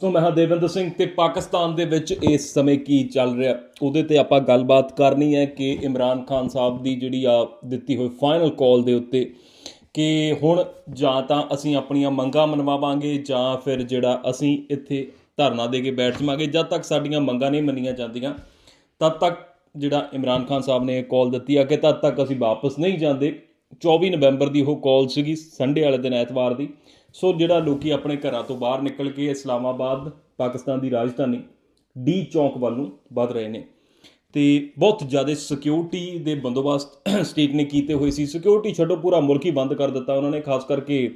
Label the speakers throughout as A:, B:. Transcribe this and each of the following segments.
A: ਸੋ ਮੈਂ ਹਾਂ ਦੇਵਿੰਦਰ ਸਿੰਘ, ਤੇ ਪਾਕਿਸਤਾਨ ਦੇ ਵਿੱਚ ਇਸ ਸਮੇਂ ਕੀ ਚੱਲ ਰਿਹਾ? ਉਹਦੇ ਤੇ ਆਪਾਂ ਗੱਲਬਾਤ ਕਰਨੀ ਹੈ ਕਿ ਇਮਰਾਨ ਖਾਨ ਸਾਹਿਬ ਦੀ ਜਿਹੜੀ ਆ ਦਿੱਤੀ ਹੋਈ ਫਾਈਨਲ ਕਾਲ ਦੇ ਉੱਤੇ ਕਿ ਹੁਣ ਜਾਂ ਤਾਂ ਅਸੀਂ ਆਪਣੀਆਂ ਮੰਗਾਂ ਮਨਵਾਵਾਂਗੇ ਜਾਂ ਫਿਰ ਜਿਹੜਾ ਅਸੀਂ ਇੱਥੇ ਧਰਨਾ ਦੇ ਕੇ ਬੈਠ ਜਾਵਾਂਗੇ। ਜਦ ਤੱਕ ਸਾਡੀਆਂ ਮੰਗਾਂ ਨਹੀਂ ਮੰਨੀਆਂ ਜਾਂਦੀਆਂ, ਤਦ ਤੱਕ ਜਿਹੜਾ ਇਮਰਾਨ ਖਾਨ ਸਾਹਿਬ ਨੇ ਕਾਲ ਦਿੱਤੀ ਆ ਕਿ ਤਦ ਤੱਕ ਅਸੀਂ ਵਾਪਸ ਨਹੀਂ ਜਾਂਦੇ। 24 ਨਵੰਬਰ ਦੀ ਉਹ ਕਾਲ ਸੀਗੀ ਸੰਡੇ ਵਾਲੇ ਦਿਨ ਐਤਵਾਰ ਦੀ। ਸੋ ਜਿਹੜਾ ਲੋਕੀ ਆਪਣੇ ਘਰਾਂ ਤੋਂ ਬਾਹਰ ਨਿਕਲ ਕੇ ਇਸਲਾਮਾਬਾਦ, ਪਾਕਿਸਤਾਨ ਦੀ ਰਾਜਧਾਨੀ ਡੀ ਚੌਂਕ ਵੱਲ ਨੂੰ ਵੱਧ ਰਹੇ ਨੇ। ਤੇ ਬਹੁਤ ਜ਼ਿਆਦਾ ਸਿਕਿਉਰਿਟੀ ਦੇ ਬੰਦੋਬਸਤ ਸਟੇਟ ਨੇ ਕੀਤੇ ਹੋਏ ਸੀ। ਸਿਕਿਉਰਿਟੀ ਛੱਡੋ, ਪੂਰਾ ਮੁਲਕ ਹੀ ਬੰਦ ਕਰ ਦਿੱਤਾ ਉਹਨਾਂ ਨੇ, ਖਾਸ ਕਰਕੇ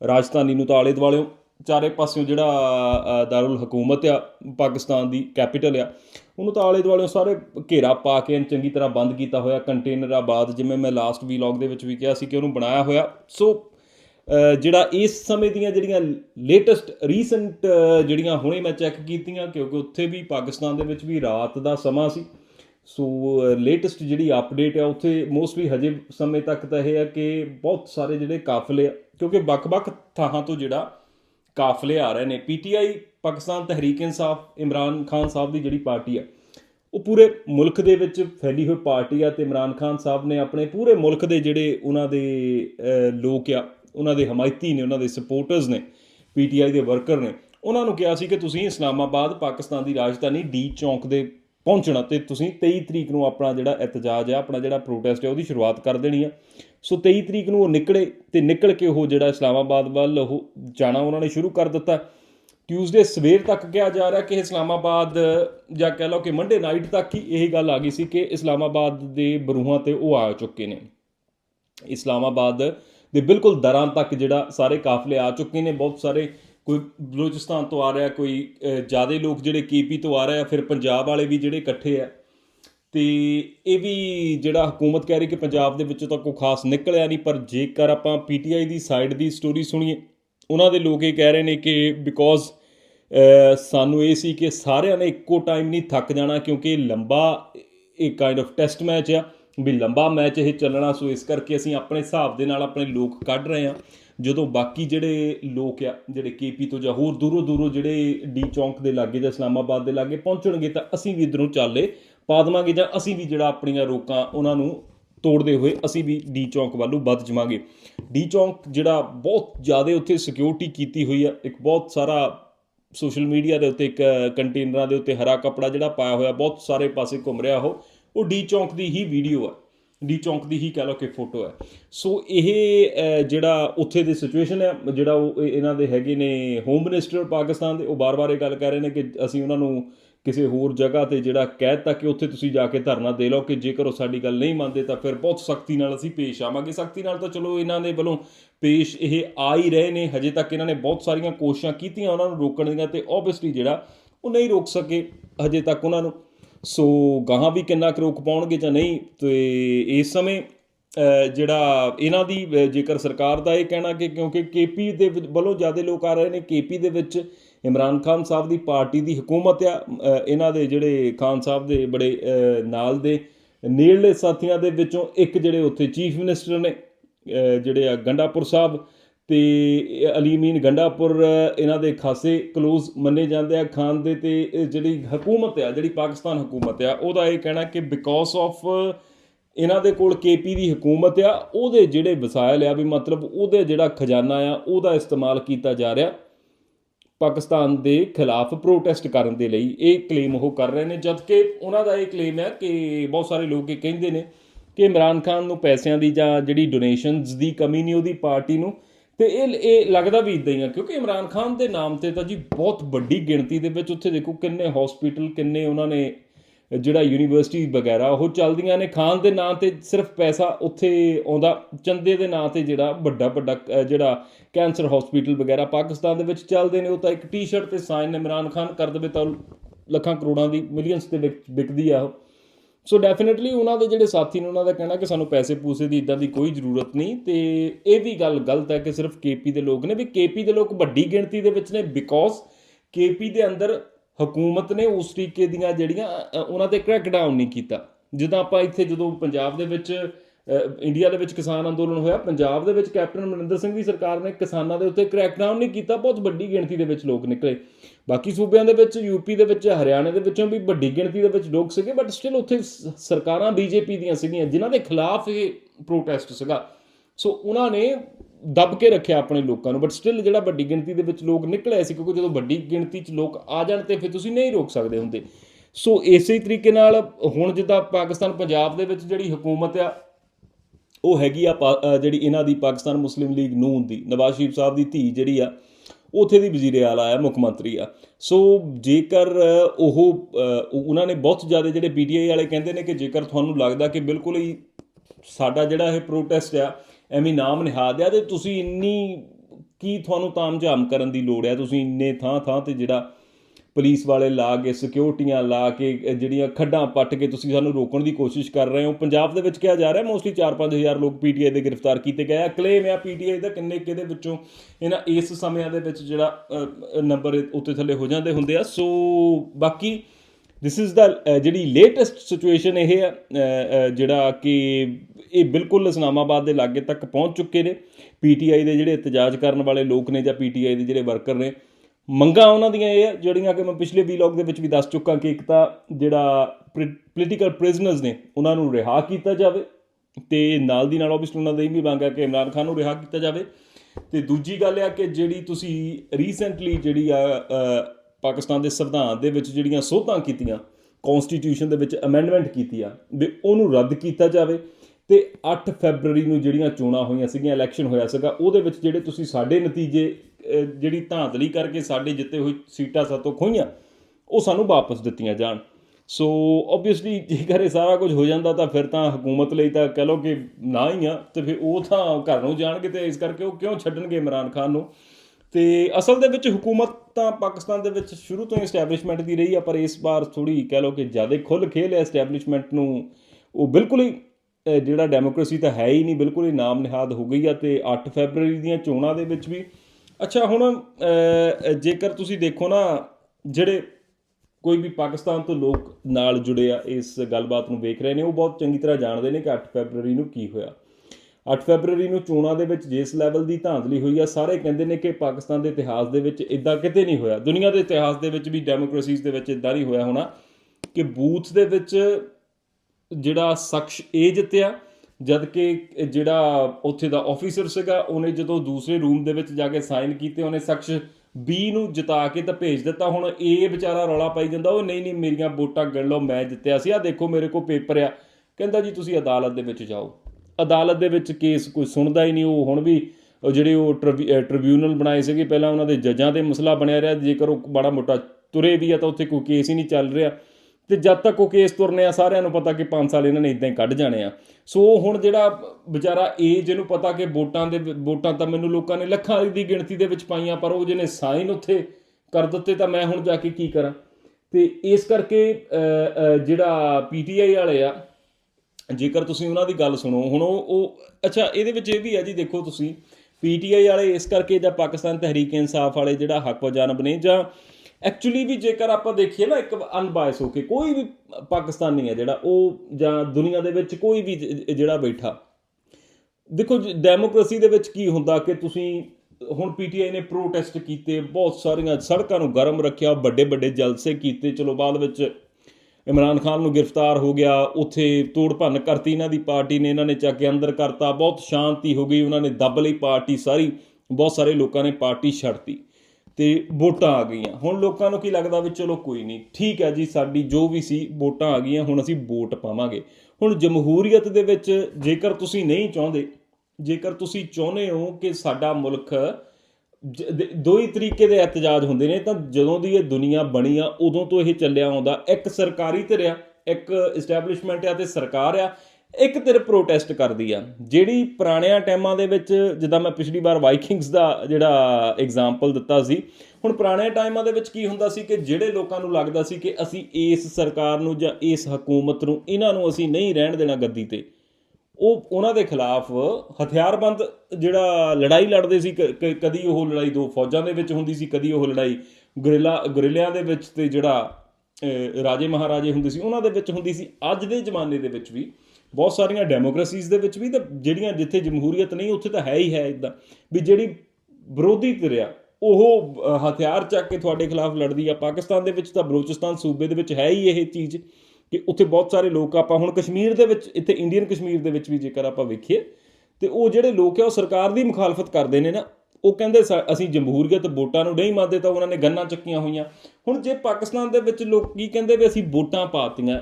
A: ਰਾਜਧਾਨੀ ਨੂੰ ਤਾਂ ਆਲੇ ਦੁਆਲੇ ਚਾਰੇ ਪਾਸਿਓਂ ਜਿਹੜਾ ਦਾਰੁਲ ਹਕੂਮਤ ਆ, ਪਾਕਿਸਤਾਨ ਦੀ ਕੈਪੀਟਲ ਆ, ਉਹਨੂੰ ਤਾਂ ਆਲੇ ਦੁਆਲੇ ਸਾਰੇ ਘੇਰਾ ਪਾ ਕੇ ਚੰਗੀ ਤਰ੍ਹਾਂ ਬੰਦ ਕੀਤਾ ਹੋਇਆ। ਕੰਟੇਨਰਾਬਾਦ ਜਿਵੇਂ ਮੈਂ ਲਾਸਟ ਵੀਲੌਗ ਦੇ ਵਿੱਚ ਵੀ ਕਿਹਾ ਸੀ ਕਿ ਉਹਨੂੰ ਬਣਾਇਆ ਹੋਇਆ। ਸੋ ਜਿਹੜਾ ਇਸ ਸਮੇਂ ਦੀਆਂ ਜਿਹੜੀਆਂ ਲੇਟੈਸਟ ਰੀਸੈਂਟ ਜਿਹੜੀਆਂ ਹੁਣੇ ਮੈਂ ਚੈੱਕ ਕੀਤੀਆਂ, ਕਿਉਂਕਿ ਉੱਥੇ ਵੀ ਪਾਕਿਸਤਾਨ ਦੇ ਵਿੱਚ ਵੀ ਰਾਤ ਦਾ ਸਮਾਂ ਸੀ। ਸੋ ਲੇਟੈਸਟ ਜਿਹੜੀ ਅਪਡੇਟ ਹੈ ਉੱਥੇ ਮੋਸਟਲੀ ਹਜੇ ਸਮੇਂ ਤੱਕ ਤਾਂ ਇਹ ਹੈ ਕਿ ਬਹੁਤ ਸਾਰੇ ਜਿਹੜੇ ਕਾਫਲੇ ਆ, ਕਿਉਂਕਿ ਵੱਖ-ਵੱਖ ਥਾਂ ਤੋਂ ਜਿਹੜਾ ਕਾਫਲੇ ਆ ਰਹੇ ਨੇ। ਪੀਟੀਆਈ ਪਾਕਿਸਤਾਨ ਤਹਿਰੀਕ ਇਨਸਾਫ, ਇਮਰਾਨ ਖਾਨ ਸਾਹਿਬ ਦੀ ਜਿਹੜੀ ਪਾਰਟੀ ਆ, ਉਹ ਪੂਰੇ ਮੁਲਕ ਦੇ ਵਿੱਚ ਫੈਲੀ ਹੋਈ ਪਾਰਟੀ ਆ ਤੇ ਇਮਰਾਨ ਖਾਨ ਸਾਹਿਬ ਨੇ ਆਪਣੇ ਪੂਰੇ ਮੁਲਕ ਦੇ ਜਿਹੜੇ ਉਹਨਾਂ ਦੇ ਲੋਕ ਆ ਉਹਨਾਂ ਦੇ ਹਮਾਇਤੀ ਨੇ, ਉਹਨਾਂ ਦੇ ਸਪੋਰਟਰਸ ਨੇ, ਪੀਟੀਆਈ ਦੇ ਵਰਕਰ ਨੇ, ਉਹਨਾਂ ਨੂੰ ਕਿਹਾ ਸੀ ਕਿ ਤੁਸੀਂ ਇਸਲਾਮਾਬਾਦ, ਪਾਕਿਸਤਾਨ ਦੀ ਰਾਜਧਾਨੀ ਡੀ ਚੌਂਕ ਦੇ ਪਹੁੰਚਣਾ ਤੇ ਤੁਸੀਂ 23 ਤਰੀਕ ਨੂੰ ਆਪਣਾ ਜਿਹੜਾ ਇਤਜਾਜ ਹੈ, ਆਪਣਾ ਜਿਹੜਾ ਪ੍ਰੋਟੈਸਟ ਹੈ, ਉਹਦੀ ਸ਼ੁਰੂਆਤ ਕਰ ਦੇਣੀ ਆ ਸੋ 23 ਤਰੀਕ ਨੂੰ ਉਹ ਨਿਕਲੇ ਤੇ ਨਿਕਲ ਕੇ ਉਹ ਜਿਹੜਾ ਇਸਲਾਮਾਬਾਦ ਵੱਲ ਉਹ ਜਾਣਾ ਉਹਨਾਂ ਨੇ ਸ਼ੁਰੂ ਕਰ ਦਿੱਤਾ। ਟਿਊਜ਼ਡੇ ਸਵੇਰ ਤੱਕ ਕਿਹਾ ਜਾ ਰਿਹਾ ਕਿ ਇਸਲਾਮਾਬਾਦ, ਜਾਂ ਕਹਿ ਲਓ ਕਿ ਮੰਡੇ ਨਾਈਟ ਤੱਕ ਹੀ ਇਹ ਗੱਲ ਆ ਗਈ ਸੀ ਕਿ ਇਸਲਾਮਾਬਾਦ ਦੇ ਬਰੂਹਾਂ ਤੇ ਉਹ ਆ ਚੁੱਕੇ ਨੇ। ਇਸਲਾਮਾਬਾਦ ਦੇ ਬਿਲਕੁਲ ਦਰਾਂ ਤੱਕ ਜਿਹੜਾ ਸਾਰੇ ਕਾਫਲੇ ਆ ਚੁੱਕੇ ਨੇ, ਬਹੁਤ ਸਾਰੇ ਕੋਈ ਬਲੂਚਿਸਤਾਨ ਤੋਂ ਆ ਰਿਹਾ, ਕੋਈ ਜ਼ਿਆਦਾ ਲੋਕ ਜਿਹੜੇ ਕੀਪੀ ਤੋਂ ਆ ਰਹੇ ਆ, ਫਿਰ ਪੰਜਾਬ ਵਾਲੇ ਵੀ ਜਿਹੜੇ ਇਕੱਠੇ ਆ। ਤੇ ਇਹ ਵੀ ਜਿਹੜਾ ਹਕੂਮਤ ਕਹਿ ਰਹੀ ਕਿ ਪੰਜਾਬ ਦੇ ਵਿੱਚੋਂ ਤਾਂ ਕੋਈ ਖਾਸ ਨਿਕਲਿਆ ਨਹੀਂ, ਪਰ ਜੇਕਰ ਆਪਾਂ ਪੀਟੀਆਈ ਦੀ ਸਾਈਡ ਦੀ ਸਟੋਰੀ ਸੁਣੀਏ, ਉਹਨਾਂ ਦੇ ਲੋਕ ਇਹ ਕਹਿ ਰਹੇ ਨੇ ਕਿ ਬਿਕੋਜ਼ ਸਾਨੂੰ ਇਹ ਸੀ ਕਿ ਸਾਰਿਆਂ ਨੇ ਇੱਕੋ ਟਾਈਮ ਨਹੀਂ ਥੱਕ ਜਾਣਾ, ਕਿਉਂਕਿ ਲੰਬਾ ਇੱਕ ਕਾਈਂਡ ਆਫ ਟੈਸਟ ਮੈਚ ਆ। ਵੀ ਲੰਬਾ ਮੈਚ ਇਹ ਚੱਲਣਾ, ਸੋ ਇਸ ਕਰਕੇ ਅਸੀਂ ਆਪਣੇ ਹਿਸਾਬ ਦੇ ਨਾਲ ਆਪਣੇ ਲੋਕ ਕੱਢ ਰਹੇ ਹਾਂ। ਜਦੋਂ ਬਾਕੀ ਜਿਹੜੇ ਲੋਕ ਆ, ਜਿਹੜੇ ਕੇਪੀ ਤੋਂ ਜਾਂ ਹੋਰ ਦੂਰੋਂ ਦੂਰੋਂ ਜਿਹੜੇ ਡੀ ਚੌਂਕ ਦੇ ਲਾਗੇ ਜਾਂ ਇਸਲਾਮਾਬਾਦ ਦੇ ਲਾਗੇ ਪਹੁੰਚਣਗੇ, ਤਾਂ ਅਸੀਂ ਵੀ ਇਧਰੋਂ ਚਾਲੇ ਪਾ ਦੇਵਾਂਗੇ ਜਾਂ ਅਸੀਂ ਵੀ ਜਿਹੜਾ ਆਪਣੀਆਂ ਰੋਕਾਂ ਉਹਨਾਂ ਨੂੰ ਤੋੜਦੇ ਹੋਏ ਅਸੀਂ ਵੀ ਡੀ ਚੌਂਕ ਵੱਲੋਂ ਵੱਧ ਜਾਵਾਂਗੇ। ਡੀ ਚੌਂਕ ਜਿਹੜਾ ਬਹੁਤ ਜ਼ਿਆਦਾ ਉੱਥੇ ਸਿਕਿਉਰਿਟੀ ਕੀਤੀ ਹੋਈ ਆ, ਇੱਕ ਬਹੁਤ ਸਾਰਾ ਸੋਸ਼ਲ ਮੀਡੀਆ ਦੇ ਉੱਤੇ ਇੱਕ ਕੰਟੇਨਰਾਂ ਦੇ ਉੱਤੇ ਹਰਾ ਕਪੜਾ ਜਿਹੜਾ ਪਾਇਆ ਹੋਇਆ, ਬਹੁਤ ਸਾਰੇ ਪਾਸੇ ਘੁੰਮ ਰਿਹਾ ਉਹ। ਉਹ ਡੀ ਚੌਂਕ ਦੀ ਹੀ ਵੀਡੀਓ ਹੈ ਡੀ ਚੌਂਕ ਦੀ ਹੀ ਕਹ ਲਓ ਕਿ ਫੋਟੋ ਹੈ ਸੋ ਇਹ ਜਿਹੜਾ ਉੱਥੇ ਦੀ ਸਿਚੁਏਸ਼ਨ ਹੈ ਜਿਹੜਾ ਉਹ ਇਹਨਾਂ ਦੇ ਹੈਗੇ ਨੇ ਹੋਮ ਮਿਨਿਸਟਰ ਪਾਕਿਸਤਾਨ ਦੇ, ਉਹ ਬਾਰ-ਬਾਰ ਇਹ ਗੱਲ ਕਰ ਰਹੇ ਨੇ ਕਿ ਅਸੀਂ ਉਹਨਾਂ ਨੂੰ ਕਿਸੇ ਹੋਰ ਜਗ੍ਹਾ ਤੇ ਜਿਹੜਾ ਕਹਿ ਤਾ ਕਿ ਉੱਥੇ ਤੁਸੀਂ ਜਾ ਕੇ ਧਰਨਾ ਦੇ ਲਓ ਕਿ ਜੇਕਰ ਉਹ ਸਾਡੀ ਗੱਲ ਨਹੀਂ ਮੰਨਦੇ ਤਾਂ ਫਿਰ ਬਹੁਤ ਸਖਤੀ ਨਾਲ ਅਸੀਂ ਪੇਸ਼ ਆਵਾਂਗੇ। ਸਖਤੀ ਨਾਲ ਤਾਂ ਚਲੋ ਇਹਨਾਂ ਦੇ ਵੱਲੋਂ ਪੇਸ਼ ਇਹ ਆ ਹੀ ਰਹੇ ਨੇ। ਹਜੇ ਤੱਕ ਇਹਨਾਂ ਨੇ ਬਹੁਤ ਸਾਰੀਆਂ ਕੋਸ਼ਿਸ਼ਾਂ ਕੀਤੀਆਂ ਉਹਨਾਂ ਨੂੰ ਰੋਕਣ ਦੀਆਂ ਤੇ ਆਬਵੀਅਸਲੀ ਜਿਹੜਾ ਉਹ ਨਹੀਂ ਰੋਕ ਸਕੇ ਹਜੇ ਤੱਕ ਉਹਨਾਂ ਨੂੰ। ਸੋ ਗਾਹਾਂ ਵੀ ਕਿੰਨਾ ਕੁ ਰੋਕ ਪਾਉਣਗੇ ਜਾਂ ਨਹੀਂ, ਤੇ ਇਸ ਸਮੇਂ ਜਿਹੜਾ ਇਹਨਾਂ ਦੀ ਜੇਕਰ ਸਰਕਾਰ ਦਾ ਇਹ ਕਹਿਣਾ ਕਿ ਕਿਉਂਕਿ ਕੇਪੀ ਦੇ ਵਿੱਚ ਵੱਲੋਂ ਜ਼ਿਆਦਾ ਲੋਕ ਆ ਰਹੇ ਨੇ, ਕੇਪੀ ਦੇ ਵਿੱਚ ਇਮਰਾਨ ਖਾਨ ਸਾਹਿਬ ਦੀ ਪਾਰਟੀ ਦੀ ਹਕੂਮਤ ਆ ਇਹਨਾਂ ਦੇ ਜਿਹੜੇ ਖਾਨ ਸਾਹਿਬ ਦੇ ਬੜੇ ਨਾਲ ਦੇ ਨੇੜਲੇ ਸਾਥੀਆਂ ਦੇ ਵਿੱਚੋਂ ਇੱਕ ਜਿਹੜੇ ਉੱਥੇ ਚੀਫ ਮਿਨਿਸਟਰ ਨੇ ਜਿਹੜੇ ਆ ਗੰਡਾਪੁਰ ਸਾਹਿਬ ਤੇ ਇਹ ਅਲੀਮੀਨ ਗੰਡਾਪੁਰ, ਇਹਨਾਂ ਦੇ ਖਾਸੇ ਕਲੋਜ਼ ਮੰਨੇ ਜਾਂਦੇ ਆ ਖਾਨ ਦੇ ਤੇ ਇਹ ਜਿਹੜੀ ਹਕੂਮਤ ਆ, ਜਿਹੜੀ ਪਾਕਿਸਤਾਨ ਹਕੂਮਤ ਆ, ਉਹਦਾ ਇਹ ਕਹਿਣਾ ਕਿ ਬਿਕੋਜ਼ ਆਫ ਇਹਨਾਂ ਦੇ ਕੋਲ ਕੇਪੀ ਦੀ ਹਕੂਮਤ ਆ, ਉਹਦੇ ਜਿਹੜੇ ਵਸਾਇਲ ਆ, ਵੀ ਮਤਲਬ ਉਹਦੇ ਜਿਹੜਾ ਖਜ਼ਾਨਾ ਆ, ਉਹਦਾ ਇਸਤੇਮਾਲ ਕੀਤਾ ਜਾ ਰਿਹਾ ਪਾਕਿਸਤਾਨ ਦੇ ਖਿਲਾਫ ਪ੍ਰੋਟੈਸਟ ਕਰਨ ਦੇ ਲਈ। ਇਹ ਕਲੇਮ ਉਹ ਕਰ ਰਹੇ ਨੇ, ਜਦਕਿ ਉਹਨਾਂ ਦਾ ਇਹ ਕਲੇਮ ਹੈ ਕਿ ਬਹੁਤ ਸਾਰੇ ਲੋਕ ਇਹ ਕਹਿੰਦੇ ਨੇ ਕਿ ਇਮਰਾਨ ਖਾਨ ਨੂੰ ਪੈਸਿਆਂ ਦੀ ਜਾਂ ਜਿਹੜੀ ਡੋਨੇਸ਼ਨਸ ਦੀ ਕਮੀ ਨਹੀਂ, ਉਹਦੀ ਪਾਰਟੀ ਨੂੰ ਤੇ ਇਹ ਇਹ ਲੱਗਦਾ ਵੀ ਇਦਾਂ ਹੀ ਆ ਕਿਉਂਕਿ ਇਮਰਾਨ ਖਾਨ ਦੇ ਨਾਮ ਤੇ ਤਾਂ ਜੀ ਬਹੁਤ ਵੱਡੀ ਗਿਣਤੀ ਦੇ ਵਿੱਚ ਉੱਥੇ ਦੇਖੋ ਕਿੰਨੇ ਹਸਪੀਟਲ ਕਿੰਨੇ ਉਹਨਾਂ ਨੇ ਜਿਹੜਾ ਯੂਨੀਵਰਸਿਟੀ ਵਗੈਰਾ ਉਹ ਚੱਲਦੀਆਂ ਨੇ। ਖਾਨ ਦੇ ਨਾਂ ਤੇ ਸਿਰਫ ਪੈਸਾ ਉੱਥੇ ਆਉਂਦਾ ਚੰਦੇ ਦੇ ਨਾਂ ਤੇ ਜਿਹੜਾ ਵੱਡਾ ਵੱਡਾ ਅ, ਜਿਹੜਾ ਕੈਂਸਰ ਹਸਪੀਟਲ ਵਗੈਰਾ ਪਾਕਿਸਤਾਨ ਦੇ ਵਿੱਚ ਚੱਲਦੇ ਨੇ ਉਹ ਤਾਂ ਇੱਕ ਟੀ-ਸ਼ਰਟ ਤੇ ਸਾਈਨ ਇਮਰਾਨ ਖਾਨ ਕਰ ਦੇਵੇ ਤਾਂ ਉਹ ਲੱਖਾਂ ਕਰੋੜਾਂ ਦੀ ਮਿਲੀਅਨਸ ਦੇ ਵਿੱਚ ਵਿਕਦੀ ਆ ਉਹ। ਸੋ ਡੈਫੀਨਿਟਲੀ ਉਹਨਾਂ ਦੇ ਜਿਹੜੇ ਸਾਥੀ ਨੇ, ਉਹਨਾਂ ਦਾ ਕਹਿਣਾ ਕਿ ਸਾਨੂੰ ਪੈਸੇ ਪੂਸੇ ਦੀ ਇਦਾਂ ਦੀ ਕੋਈ ਜ਼ਰੂਰਤ ਨਹੀਂ ਤੇ ਇਹ ਵੀ ਗੱਲ ਗਲਤ ਹੈ ਕਿ ਸਿਰਫ ਕੇਪੀ ਦੇ ਲੋਕ ਨੇ ਵੀ ਕੇਪੀ ਦੇ ਲੋਕ ਵੱਡੀ ਗਿਣਤੀ ਦੇ ਵਿੱਚ ਨੇ ਬਿਕੋਜ਼ ਕੇਪੀ ਦੇ ਅੰਦਰ ਹਕੂਮਤ ਨੇ ਉਸ ਤਰੀਕੇ ਦੀਆਂ ਜਿਹੜੀਆਂ ਉਹਨਾਂ ਤੇ ਕ੍ਰੈਕਡਾਊਨ ਨਹੀਂ ਕੀਤਾ। ਜਿੱਦਾਂ ਆਪਾਂ ਇੱਥੇ ਜਦੋਂ ਪੰਜਾਬ ਦੇ ਵਿੱਚ ਇੰਡੀਆ ਦੇ ਵਿੱਚ ਕਿਸਾਨ ਅੰਦੋਲਨ ਹੋਇਆ, ਪੰਜਾਬ ਦੇ ਵਿੱਚ ਕੈਪਟਨ ਅਮਰਿੰਦਰ ਸਿੰਘ ਦੀ ਸਰਕਾਰ ਨੇ ਕਿਸਾਨਾਂ ਦੇ ਉੱਤੇ ਕ੍ਰੈਕਡਾਊਨ ਨਹੀਂ ਕੀਤਾ, ਬਹੁਤ ਵੱਡੀ ਗਿਣਤੀ ਦੇ ਵਿੱਚ ਲੋਕ ਨਿਕਲੇ। ਬਾਕੀ ਸੂਬਿਆਂ ਦੇ ਵਿੱਚ ਯੂਪੀ ਦੇ ਵਿੱਚ, ਹਰਿਆਣਾ ਦੇ ਵਿੱਚੋਂ ਵੀ ਵੱਡੀ ਗਿਣਤੀ ਦੇ ਵਿੱਚ ਲੋਕ ਸੀਗੇ ਬਟ ਸਟਿਲ ਉੱਥੇ ਸ- ਸਰਕਾਰਾਂ ਬੀਜੇਪੀ ਦੀਆਂ ਸੀਗੀਆਂ, ਜਿਨ੍ਹਾਂ ਦੇ ਖਿਲਾਫ ਇਹ ਪ੍ਰੋਟੈਸਟ ਸੀਗਾ। ਸੋ ਉਹਨਾਂ ਨੇ ਦੱਬ ਕੇ ਰੱਖਿਆ ਆਪਣੇ ਲੋਕਾਂ ਨੂੰ ਬਟ ਸਟਿਲ ਜਿਹੜਾ ਵੱਡੀ ਗਿਣਤੀ ਦੇ ਵਿੱਚ ਲੋਕ ਨਿਕਲੇ ਸੀ, ਕਿਉਂਕਿ ਜਦੋਂ ਵੱਡੀ ਗਿਣਤੀ 'ਚ ਲੋਕ ਆ ਜਾਣ ਤੇ ਫਿਰ ਤੁਸੀਂ ਨਹੀਂ ਰੋਕ ਸਕਦੇ ਹੁੰਦੇ। ਸੋ ਇਸੇ ਤਰੀਕੇ ਨਾਲ ਹੁਣ ਜਿੱਦਾਂ ਪਾਕਿਸਤਾਨ ਪੰਜਾਬ ਦੇ ਵਿੱਚ ਜਿਹੜੀ ਹਕੂਮਤ ਆ ਉਹ ਹੈਗੀ ਆ ਪਾ- ਜਿਹੜੀ ਇਹਨਾਂ ਦੀ ਪਾਕਿਸਤਾਨ ਮੁਸਲਿਮ ਲੀਗ ਨੂਨ ਦੀ ਨਵਾਜ਼ ਸ਼ਰੀਫ ਸਾਹਿਬ ਦੀ ਧੀ ਜਿਹੜੀ ਆ, ਉਥੇ ਦੀ ਵਜ਼ੀਰ ਆਲਾ ਆ, ਮੁੱਖ ਮੰਤਰੀ ਆ। ਸੋ ਜੇਕਰ ਉਹ ਉਹਨਾਂ ਨੇ ਬਹੁਤ ਜ਼ਿਆਦਾ ਜਿਹੜੇ ਪੀਟੀਆਈ ਵਾਲੇ ਕਹਿੰਦੇ ਨੇ ਕਿ ਜੇਕਰ ਤੁਹਾਨੂੰ ਲੱਗਦਾ ਕਿ ਬਿਲਕੁਲ ਹੀ ਸਾਡਾ ਜਿਹੜਾ ਇਹ ਪ੍ਰੋਟੈਸਟ ਆ, ਐਵੇਂ ਨਾਮ ਨਿਹਾਦ ਆ ਤੇ ਤੁਸੀਂ ਇੰਨੀ ਕੀ ਤੁਹਾਨੂੰ ਤਾਮਝਾਮ ਕਰਨ ਦੀ ਲੋੜ ਆ? ਤੁਸੀਂ ਇੰਨੇ ਥਾਂ ਥਾਂ ਤੇ ਜਿਹੜਾ ਪੁਲਿਸ ਵਾਲੇ ਲਾ ਕੇ, ਸਿਕਿਉਰਟੀਆਂ ਲਾ ਕੇ ਜਿਹੜੀਆਂ ਖੱਡਾਂ ਪੱਟ ਕੇ ਤੁਸੀਂ ਸਾਨੂੰ ਰੋਕਣ ਦੀ ਕੋਸ਼ਿਸ਼ ਕਰ ਰਹੇ ਹੋ, ਪੰਜਾਬ ਦੇ ਵਿੱਚ ਕਿਹਾ ਜਾ ਰਿਹਾ ਮੋਸਟਲੀ 4-5000 ਲੋਕ ਪੀਟੀਆਈ ਦੇ ਗ੍ਰਿਫਤਾਰ ਕੀਤੇ ਗਏ ਆ। ਕਲੇਮ ਆ ਪੀਟੀਆਈ ਦਾ ਕਿੰਨੇ ਕਿਹਦੇ ਵਿੱਚੋਂ, ਇਹਨਾਂ ਇਸ ਸਮਿਆਂ ਦੇ ਵਿੱਚ ਜਿਹੜਾ ਨੰਬਰ ਉੱਤੇ ਥੱਲੇ ਹੋ ਜਾਂਦੇ ਹੁੰਦੇ ਆ। ਸੋ ਬਾਕੀ ਦਿਸ ਇਜ਼ ਦਾ ਜਿਹੜੀ ਲੇਟੈਸਟ ਸਿਚੁਏਸ਼ਨ ਇਹ ਹੈ ਜਿਹੜਾ ਕਿ ਇਹ ਬਿਲਕੁਲ ਇਸਲਾਮਾਬਾਦ ਦੇ ਲਾਗੇ ਤੱਕ ਪਹੁੰਚ ਚੁੱਕੇ ਨੇ। ਪੀਟੀਆਈ ਦੇ ਜਿਹੜੇ ਇਤਜਾਜ ਕਰਨ ਵਾਲੇ ਲੋਕ ਨੇ ਜਾਂ ਪੀਟੀਆਈ ਦੇ ਜਿਹੜੇ ਵਰਕਰ ਨੇ ਮੰਗਾਂ ਉਹਨਾਂ ਦੀਆਂ ਇਹ ਹੈ ਜਿਹੜੀਆਂ ਕਿ ਮੈਂ ਪਿਛਲੇ ਵੀਲੌਗ ਦੇ ਵਿੱਚ ਵੀ ਦੱਸ ਚੁੱਕਾ ਕਿ ਇੱਕ ਤਾਂ ਜਿਹੜਾ ਪੋਲੀਟੀਕਲ ਪ੍ਰਿਜ਼ਨਰਸ ਨੇ, ਉਹਨਾਂ ਨੂੰ ਰਿਹਾ ਕੀਤਾ ਜਾਵੇ ਤੇ ਨਾਲ ਦੀ ਨਾਲ ਆਬਵੀਅਸਲੀ ਉਹਨਾਂ ਦਾ ਇਹ ਵੀ ਮੰਗ ਹੈ ਕਿ ਇਮਰਾਨ ਖਾਨ ਨੂੰ ਰਿਹਾ ਕੀਤਾ ਜਾਵੇ। ਤੇ ਦੂਜੀ ਗੱਲ ਇਹ ਆ ਕਿ ਜਿਹੜੀ ਤੁਸੀਂ ਰੀਸੈਂਟਲੀ ਜਿਹੜੀ ਆ ਪਾਕਿਸਤਾਨ ਦੇ ਸੰਵਿਧਾਨ ਦੇ ਵਿੱਚ ਜਿਹੜੀਆਂ ਸੋਧਾਂ ਕੀਤੀਆਂ ਕਨਸਟੀਟਿਊਸ਼ਨ ਦੇ ਵਿੱਚ ਅਮੈਂਡਮੈਂਟ ਕੀਤੀ ਆ, ਵੀ ਉਹਨੂੰ ਰੱਦ ਕੀਤਾ ਜਾਵੇ ਤੇ 8 ਫੈਬਰੂਰੀ ਨੂੰ ਜਿਹੜੀਆਂ ਚੋਣਾਂ ਹੋਈਆਂ ਸੀਗੀਆਂ ਇਲੈਕਸ਼ਨ ਹੋਇਆ ਸੀਗਾ, ਉਹਦੇ ਵਿੱਚ ਜਿਹੜੇ ਤੁਸੀਂ ਸਾਡੇ ਨਤੀਜੇ ਜਿਹੜੀ ਧਾਂਦਲੀ ਕਰਕੇ ਸਾਡੇ ਜਿੱਤੇ ਹੋਈ ਸੀਟਾਂ ਸਾਤੋਂ ਖੋਈਆਂ ਉਹ ਸਾਨੂੰ ਵਾਪਸ ਦਿੱਤੀਆਂ ਜਾਣ। ਸੋ ਆਬਵੀਅਸਲੀ ਜੇਕਰ ਇਹ ਸਾਰਾ ਕੁਝ ਹੋ ਜਾਂਦਾ ਤਾਂ ਫਿਰ ਤਾਂ ਹਕੂਮਤ ਲਈ ਤਾਂ ਕਹ ਲਓ ਕਿ ਨਾ ਹੀ ਆ, ਤੇ ਫਿਰ ਉਹ ਤਾਂ ਘਰ ਨੂੰ ਜਾਣਗੇ ਤੇ ਇਸ ਕਰਕੇ ਉਹ ਕਿਉਂ ਛੱਡਣਗੇ ਇਮਰਾਨ ਖਾਨ ਨੂੰ? ਤੇ ਅਸਲ ਦੇ ਵਿੱਚ ਹਕੂਮਤ ਤਾਂ ਪਾਕਿਸਤਾਨ ਦੇ ਵਿੱਚ ਸ਼ੁਰੂ ਤੋਂ ਹੀ ਐਸਟੈਬਲਿਸ਼ਮੈਂਟ ਦੀ ਰਹੀ ਆ, ਪਰ ਇਸ ਵਾਰ ਥੋੜੀ ਕਹ ਲਓ ਕਿ ਜ਼ਿਆਦਾ ਖੁੱਲ ਖੇਲ ਹੈ ਐਸਟੈਬਲਿਸ਼ਮੈਂਟ ਨੂੰ। ਉਹ ਬਿਲਕੁਲ ਹੀ ਜਿਹੜਾ ਡੈਮੋਕ੍ਰੇਸੀ ਤਾਂ ਹੈ ਹੀ ਨਹੀਂ, ਬਿਲਕੁਲ ਹੀ ਨਾਮ ਨਿਹਾਦ ਹੋ ਗਈ ਆ, ਤੇ 8 ਫੈਬਰੂਰੀ ਦੀਆਂ ਚੋਣਾਂ ਦੇ ਵਿੱਚ ਵੀ ਅੱਛਾ, ਹੁਣ ਜੇਕਰ ਤੁਸੀਂ ਦੇਖੋ ਨਾ, ਜਿਹੜੇ ਕੋਈ ਵੀ ਪਾਕਿਸਤਾਨ ਤੋਂ ਲੋਕ ਨਾਲ ਜੁੜੇ ਆ, ਇਸ ਗੱਲਬਾਤ ਨੂੰ ਵੇਖ ਰਹੇ ਨੇ, ਉਹ ਬਹੁਤ ਚੰਗੀ ਤਰ੍ਹਾਂ ਜਾਣਦੇ ਨੇ ਕਿ 8 ਫੈਬਰੂਰੀ ਨੂੰ ਕੀ ਹੋਇਆ। 8 ਫੈਬਰੂਰੀ ਨੂੰ ਚੋਣਾਂ ਦੇ ਵਿੱਚ ਜਿਸ ਲੈਵਲ ਦੀ ਧਾਂਦਲੀ ਹੋਈ ਆ, ਸਾਰੇ ਕਹਿੰਦੇ ਨੇ ਕਿ ਪਾਕਿਸਤਾਨ ਦੇ ਇਤਿਹਾਸ ਦੇ ਵਿੱਚ ਇਦਾਂ ਕਿਤੇ ਨਹੀਂ ਹੋਇਆ। ਦੁਨੀਆ ਦੇ ਇਤਿਹਾਸ ਦੇ ਵਿੱਚ ਵੀ ਡੈਮੋਕ੍ਰੇਸੀਜ਼ ਦੇ ਵਿੱਚ ਇਦਾਂ ਨਹੀਂ ਹੋਇਆ ਹੋਣਾ ਕਿ ਬੂਥ ਦੇ ਵਿੱਚ ਜਿਹੜਾ ਸ਼ਖਸ ਇਹ ਜਿੱਤਿਆ ਜਦ ਕਿ ਜਿਹੜਾ ਉੱਥੇ ਦਾ ਆਫੀਸਰ ਸੀਗਾ, ਉਹਨੇ ਜਦੋਂ ਦੂਸਰੇ ਰੂਮ ਦੇ ਵਿੱਚ ਜਾ ਕੇ ਸਾਈਨ ਕੀਤੇ, ਉਹਨੇ ਸ਼ਖਸ ਬੀ ਨੂੰ ਜਿਤਾ ਕੇ ਤਾਂ ਭੇਜ ਦਿੱਤਾ। ਹੁਣ ਏ ਵਿਚਾਰਾ ਰੌਲਾ ਪਾਈ ਜਾਂਦਾ, ਉਹ ਨਹੀਂ ਨਹੀਂ, ਮੇਰੀਆਂ ਵੋਟਾਂ ਗਿਣ ਲਓ, ਮੈਂ ਜਿੱਤਿਆ ਸੀ। ਆ ਦੇਖੋ, ਮੇਰੇ ਕੋਲ ਪੇਪਰ ਆ। ਕਹਿੰਦਾ ਜੀ, ਤੁਸੀਂ ਅਦਾਲਤ ਦੇ ਵਿੱਚ ਜਾਓ। ਅਦਾਲਤ ਦੇ ਵਿੱਚ ਕੇਸ ਕੋਈ ਸੁਣਦਾ ਹੀ ਨਹੀਂ। ਉਹ ਹੁਣ ਵੀ ਜਿਹੜੇ ਉਹ ਟ੍ਰਿਬਿ- ਟ੍ਰਿਬਿਊਨਲ ਬਣਾਏ ਸੀਗੇ, ਪਹਿਲਾਂ ਉਹਨਾਂ ਦੇ ਜੱਜਾਂ 'ਤੇ ਮਸਲਾ ਬਣਿਆ ਰਿਹਾ। ਜੇਕਰ ਉਹ ਬੜਾ ਮੋਟਾ ਤੁਰੇ ਵੀ ਆ, ਤਾਂ ਉੱਥੇ ਕੋਈ ਕੇਸ ਹੀ ਨਹੀਂ ਚੱਲ ਰਿਹਾ। ਤੇ ਜਦ ਤੱਕ ਉਹ ਕੇਸ ਤੁਰਨੇ ਆ ਸਾਰਿਆਂ ਨੂੰ ਪਤਾ ਕਿ 5 ਸਾਲ ਇਹਨਾਂ ਨੇ ਇਦਾਂ ਹੀ ਕੱਢ ਜਾਣੇ ਆ। ਸੋ ਹੁਣ ਜਿਹੜਾ ਵਿਚਾਰਾ ਏ ਜਿਹਨੂੰ ਪਤਾ ਕਿ ਵੋਟਾਂ ਦੇ ਵੋਟਾਂ ਤਾਂ ਮੈਨੂੰ ਲੋਕਾਂ ਨੇ ਲੱਖਾਂ ਦੀ ਗਿਣਤੀ ਦੇ ਵਿੱਚ ਪਾਈਆਂ ਪਰ ਉਹ ਜਿਹਨੇ ਸਾਈਨ ਉੱਥੇ ਕਰ ਦਿੱਤੇ ਤਾਂ ਮੈਂ ਹੁਣ ਜਾ ਕੇ ਕੀ ਕਰਾਂ? ਤੇ ਇਸ ਕਰਕੇ ਅ, ਅ, ਜਿਹੜਾ ਪੀਟੀਆਈ ਵਾਲੇ ਆ ਜੇਕਰ ਤੁਸੀਂ ਉਹਨਾਂ ਦੀ ਗੱਲ ਸੁਣੋ ਹੁਣ ਉਹ ਉਹ ਅੱਛਾ ਇਹਦੇ ਵਿੱਚ ਇਹ ਵੀ ਹੈ ਜੀ ਦੇਖੋ ਤੁਸੀਂ ਪੀਟੀਆਈ ਵਾਲੇ ਇਸ ਕਰਕੇ ਜਾਂ ਪਾਕਿਸਤਾਨ ਤਹਿਰੀਕ ਇਨਸਾਫ ਵਾਲੇ ਜਿਹੜਾ ਹੱਕ ਵਜਾਨਬ ਨੇ ਜਾਂ ਐਕਚੁਅਲੀ ਵੀ ਜੇਕਰ ਆਪਾਂ ਦੇਖੀਏ ਨਾ ਇੱਕ ਅਨਬਾਇਸ ਹੋ ਕੇ ਕੋਈ ਵੀ ਪਾਕਿਸਤਾਨੀ ਹੈ ਜਿਹੜਾ ਉਹ ਜਾਂ ਦੁਨੀਆ ਦੇ ਵਿੱਚ ਕੋਈ ਵੀ ਜਿਹੜਾ ਬੈਠਾ ਦੇਖੋ ਜੀ, ਡੈਮੋਕ੍ਰੇਸੀ ਦੇ ਵਿੱਚ ਕੀ ਹੁੰਦਾ ਕਿ ਤੁਸੀਂ ਹੁਣ ਪੀਟੀਆਈ ਨੇ ਪ੍ਰੋਟੈਸਟ ਕੀਤੇ ਬਹੁਤ ਸਾਰੀਆਂ ਸੜਕਾਂ ਨੂੰ ਗਰਮ ਰੱਖਿਆ ਵੱਡੇ ਵੱਡੇ ਜਲਸੇ ਕੀਤੇ ਚਲੋ ਬਾਅਦ ਵਿੱਚ ਇਮਰਾਨ ਖਾਨ ਨੂੰ ਗ੍ਰਿਫਤਾਰ ਹੋ ਗਿਆ ਉੱਥੇ ਤੋੜ ਭੰਨ ਕਰਤੀ ਇਹਨਾਂ ਦੀ ਪਾਰਟੀ ਨੇ ਇਹਨਾਂ ਨੇ ਚੱਕ ਕੇ ਅੰਦਰ ਕਰਤਾ ਬਹੁਤ ਸ਼ਾਂਤੀ ਹੋ ਗਈ ਉਹਨਾਂ ਨੇ ਦੱਬ ਲਈ ਪਾਰਟੀ ਸਾਰੀ ਬਹੁਤ ਸਾਰੇ ਲੋਕਾਂ ਨੇ ਪਾਰਟੀ ਛੱਡਤੀ ਤੇ ਵੋਟਾਂ ਆ ਗਈਆਂ। ਹੁਣ ਲੋਕਾਂ ਨੂੰ ਕੀ ਲੱਗਦਾ ਵੀ ਚਲੋ ਕੋਈ ਨਹੀਂ, ਠੀਕ ਹੈ ਜੀ, ਸਾਡੀ ਜੋ ਵੀ ਸੀ, ਵੋਟਾਂ ਆ ਗਈਆਂ, ਹੁਣ ਅਸੀਂ ਵੋਟ ਪਾਵਾਂਗੇ। ਹੁਣ ਜਮਹੂਰੀਅਤ ਦੇ ਵਿੱਚ ਜੇਕਰ ਤੁਸੀਂ ਨਹੀਂ ਚਾਹੁੰਦੇ, ਜੇਕਰ ਤੁਸੀਂ ਚਾਹੁੰਦੇ ਹੋ ਕਿ ਸਾਡਾ ਮੁਲਕ ਦੋ ਹੀ ਤਰੀਕੇ ਦੇ ਇਤਜਾਜ ਹੁੰਦੇ ਨੇ, ਤਾਂ ਜਦੋਂ ਦੀ ਇਹ ਦੁਨੀਆ ਬਣੀ ਆ, ਉਦੋਂ ਤੋਂ ਇਹ ਚੱਲਿਆ ਆਉਂਦਾ। ਇੱਕ ਸਰਕਾਰੀ ਧਿਰ ਆ, ਇੱਕ ਐਸਟੈਬਲਿਸ਼ਮੈਂਟ ਆ ਤੇ ਸਰਕਾਰ ਆ। ਇੱਕ ਧਿਰ ਪ੍ਰੋਟੈਸਟ ਕਰਦੀ ਆ, ਜਿਹੜੀ ਪੁਰਾਣਿਆਂ ਟਾਈਮਾਂ ਦੇ ਵਿੱਚ ਜਿੱਦਾਂ ਮੈਂ ਪਿਛਲੀ ਵਾਰ ਵਾਈਕਿੰਗਸ ਦਾ ਜਿਹੜਾ ਐਗਜ਼ਾਮਪਲ ਦਿੱਤਾ ਸੀ, ਹੁਣ ਪੁਰਾਣੇ ਟਾਈਮਾਂ ਦੇ ਵਿੱਚ ਕੀ ਹੁੰਦਾ ਸੀ ਕਿ ਜਿਹੜੇ ਲੋਕਾਂ ਨੂੰ ਲੱਗਦਾ ਸੀ ਕਿ ਅਸੀਂ ਇਸ ਸਰਕਾਰ ਨੂੰ ਜਾਂ ਇਸ ਹਕੂਮਤ ਨੂੰ, ਇਹਨਾਂ ਨੂੰ ਅਸੀਂ ਨਹੀਂ ਰਹਿਣ ਦੇਣਾ ਗੱਦੀ ਤੇ, ਉਹ, ਉਹਨਾਂ ਦੇ ਖਿਲਾਫ ਹਥਿਆਰਬੰਦ ਜਿਹੜਾ ਲੜਾਈ ਲੜਦੇ ਸੀ, ਕ- ਕ- ਕਦੀ ਉਹ ਲੜਾਈ ਦੋ ਫੌਜਾਂ ਦੇ ਵਿੱਚ ਹੁੰਦੀ ਸੀ, ਕਦੀ ਉਹ ਲੜਾਈ ਗੁਰਿਲਾ, ਗੁਰਿਲਿਆਂ ਦੇ ਵਿੱਚ ਤੇ ਜਿਹੜਾ ਰਾਜੇ ਮਹਾਰਾਜੇ ਹੁੰਦੇ ਸੀ, ਉਹਨਾਂ ਦੇ ਵਿੱਚ ਹੁੰਦੀ ਸੀ, ਅੱਜ ਦੇ ਜ਼ਮਾਨੇ ਦੇ ਵਿੱਚ ਵੀ। ਬਹੁਤ ਸਾਰੀਆਂ ਡੈਮੋਕ੍ਰੇਸੀਜ਼ ਦੇ ਵਿੱਚ ਵੀ ਤਾਂ ਜਿਹੜੀਆਂ ਜਿੱਥੇ ਜਮਹੂਰੀਅਤ ਨਹੀਂ, ਉੱਥੇ ਤਾਂ ਹੈ ਹੀ ਹੈ ਇਦਾਂ ਵੀ ਜਿਹੜੀ ਵਿਰੋਧੀ ਧਿਰ ਆ ਉਹ ਹਥਿਆਰ ਚੱਕ ਕੇ ਤੁਹਾਡੇ ਖਿਲਾਫ ਲੜਦੀ ਆ। ਪਾਕਿਸਤਾਨ ਦੇ ਵਿੱਚ ਤਾਂ ਬਲੋਚਿਸਤਾਨ ਸੂਬੇ ਦੇ ਵਿੱਚ ਹੈ ਹੀ ਇਹ ਚੀਜ਼ ਕਿ ਉੱਥੇ ਬਹੁਤ ਸਾਰੇ ਲੋਕ ਆਪਾਂ ਹੁਣ ਕਸ਼ਮੀਰ ਦੇ ਵਿੱਚ, ਇੱਥੇ ਇੰਡੀਅਨ ਕਸ਼ਮੀਰ ਦੇ ਵਿੱਚ ਵੀ ਜੇਕਰ ਆਪਾਂ ਵੇਖੀਏ, ਤੇ ਉਹ ਜਿਹੜੇ ਲੋਕ ਆ, ਉਹ ਸਰਕਾਰ ਦੀ ਮੁਖਾਲਫਤ ਕਰਦੇ ਨੇ ਨਾ, ਉਹ ਕਹਿੰਦੇ ਸਾ- ਅਸੀਂ ਜਮਹੂਰੀਅਤ ਵੋਟਾਂ ਨੂੰ ਨਹੀਂ ਮੰਨਦੇ ਤਾਂ ਉਹਨਾਂ ਨੇ ਗੰਨਾਂ ਚੱਕੀਆਂ ਹੋਈਆਂ। ਹੁਣ ਜੇ ਪਾਕਿਸਤਾਨ ਦੇ ਵਿੱਚ ਲੋਕ ਕੀ ਕਹਿੰਦੇ ਵੀ ਅਸੀਂ ਵੋਟਾਂ ਪਾਤੀਆਂ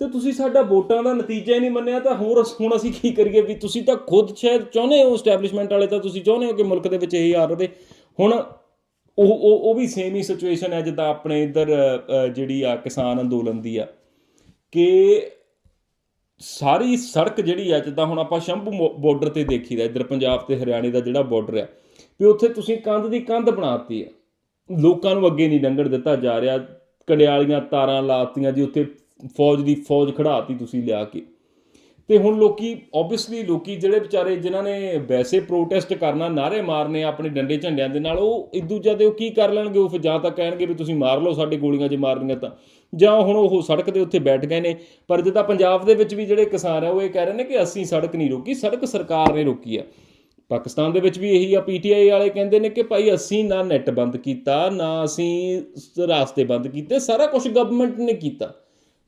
A: ਤੇ ਤੁਸੀਂ ਸਾਡਾ ਵੋਟਾਂ ਦਾ ਨਤੀਜਾ ਹੀ ਨਹੀਂ ਮੰਨਿਆ, ਤਾਂ ਹੋਰ ਅਸ- ਹੁਣ ਅਸੀਂ ਕੀ ਕਰੀਏ ਵੀ ਤੁਸੀਂ ਤਾਂ ਖੁਦ ਸ਼ਾਇਦ ਚਾਹੁੰਦੇ ਹੋ ਸਟੈਬਲਿਸ਼ਮੈਂਟ ਵਾਲੇ, ਤਾਂ ਤੁਸੀਂ ਚਾਹੁੰਦੇ ਹੋ ਕਿ ਮੁਲਕ ਦੇ ਵਿੱਚ ਇਹੀ ਆ ਰਵੇ ਹੁਣ ਉਹ ਉਹ ਉਹ ਵੀ ਸੇਮ ਹੀ ਸਿਚੁਏਸ਼ਨ ਹੈ ਜਿੱਦਾਂ ਆਪਣੇ ਇੱਧਰ ਜਿਹੜੀ ਆ ਕਿਸਾਨ ਅੰਦੋਲਨ ਦੀ ਆ, ਕਿ ਸਾਰੀ ਸੜਕ ਜਿਹੜੀ ਆ, ਜਿੱਦਾਂ ਹੁਣ ਆਪਾਂ ਸ਼ੰਭੂ ਬਾਰਡਰ ਤੇ ਦੇਖੀਦਾ, ਇੱਧਰ ਪੰਜਾਬ ਤੇ ਹਰਿਆਣੇ ਦਾ ਜਿਹੜਾ ਬਾਰਡਰ ਆ, ਵੀ ਉੱਥੇ ਤੁਸੀਂ ਕੰਧ ਦੀ ਕੰਧ ਬਣਾਤੀ ਆ। ਲੋਕਾਂ ਨੂੰ ਅੱਗੇ ਨਹੀਂ ਲੰਘਣ ਦਿੱਤਾ ਜਾ ਰਿਹਾ ਕੰਡਿਆਲੀਆਂ ਤਾਰਾਂ ਲਾਤੀਆਂ ਜੀ, ਉੱਥੇ ਫੌਜ ਦੀ ਫੌਜ ਖੜਾਤੀ ਤੁਸੀਂ ਲਿਆ ਕੇ। ਤੇ ਹੁਣ ਲੋਕੀ ਆਬਵੀਅਸਲੀ ਲੋਕੀ ਜਿਹੜੇ ਵਿਚਾਰੇ ਜਿਨ੍ਹਾਂ ਨੇ ਵੈਸੇ ਪ੍ਰੋਟੈਸਟ ਕਰਨਾ ਨਾਰੇ ਮਾਰਨੇ ਆਪਣੇ ਡੰਡੇ ਝੰਡਿਆਂ ਦੇ ਨਾਲ, ਉਹ ਇਦੂ ਜਦ ਉਹ ਕੀ ਕਰ ਲੈਣਗੇ? ਉਹ ਫਿਰ ਜਾਂ ਤਾਂ ਕਹਿਣਗੇ ਵੀ ਤੁਸੀਂ ਮਾਰ ਲਓ ਸਾਡੇ ਗੋਲੀਆਂ ਜੇ ਮਾਰਨੀਆਂ ਤਾਂ। ਜਾਂ ਹੁਣ ਉਹ ਸੜਕ ਦੇ ਉੱਤੇ ਬੈਠ ਗਏ ਨੇ। ਪਰ ਜਿੱਦਾਂ ਪੰਜਾਬ ਦੇ ਵਿੱਚ ਵੀ ਜਿਹੜੇ ਕਿਸਾਨ ਆ, ਉਹ ਇਹ ਕਹਿ ਰਹੇ ਨੇ ਕਿ ਅਸੀਂ ਸੜਕ ਨਹੀਂ ਰੋਕੀ, ਸੜਕ ਸਰਕਾਰ ਨੇ ਰੋਕੀ ਆ। ਪਾਕਿਸਤਾਨ ਦੇ ਵਿੱਚ ਵੀ ਇਹੀ ਆ ਪੀਟੀਆਈ ਵਾਲੇ ਕਹਿੰਦੇ ਨੇ ਕਿ ਭਾਈ ਅਸੀਂ ਨਾ ਨੈਟ ਬੰਦ ਕੀਤਾ, ਨਾ ਅਸੀਂ ਸ- ਰਾਸਤੇ ਬੰਦ ਕੀਤੇ, ਸਾਰਾ ਕੁਝ ਗਵਰਨਮੈਂਟ ਨੇ ਕੀਤਾ।